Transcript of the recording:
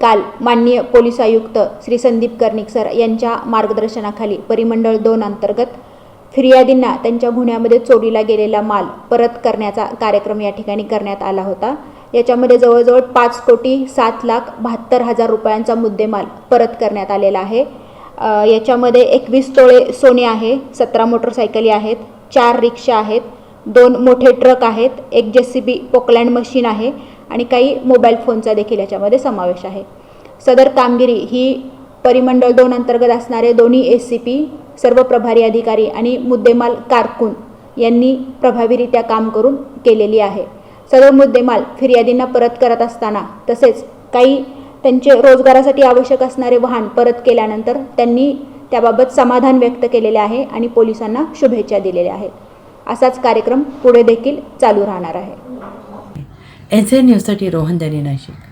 काल माननीय पोलीस आयुक्त श्री संदीप कर्णिक सर यांच्या मार्गदर्शनाखाली परिमंडळ दोन अंतर्गत फिर्यादींना त्यांच्या गुन्ह्यामध्ये चोरीला गेलेला माल परत करण्याचा कार्यक्रम या ठिकाणी करण्यात आला होता. याच्यामध्ये जवळजवळ पाच कोटी सात लाख बहात्तर हजार रुपयांचा मुद्देमाल परत करण्यात आलेला आहे. याच्यामध्ये एकवीस तोळे सोने आहे सतरा मोटरसायकली आहेत चार रिक्षा आहेत दोन मोठे ट्रक आहेत एक जे सी बी पोकलँड मशीन आहे आणि काही मोबाईल फोनचा देखील याच्यामध्ये समावेश आहे. सदर कामगिरी ही परिमंडळ दोन अंतर्गत असणारे दोन्ही एस सी पी सर्व प्रभारी अधिकारी आणि मुद्देमाल कारकून यांनी प्रभावीरित्या काम करून केलेली आहे. सदर मुद्देमाल फिर्यादींना परत करत असताना तसेच काही त्यांचे रोजगारासाठी आवश्यक असणारे वाहन परत केल्यानंतर त्यांनी त्याबाबत समाधान व्यक्त केलेले आहे आणि पोलिसांना शुभेच्छा दिलेल्या आहेत. असाच कार्यक्रम पुढे देखील चालू राहणार आहे. एन सी न्यूजसाठी रोहन दनी नाशिक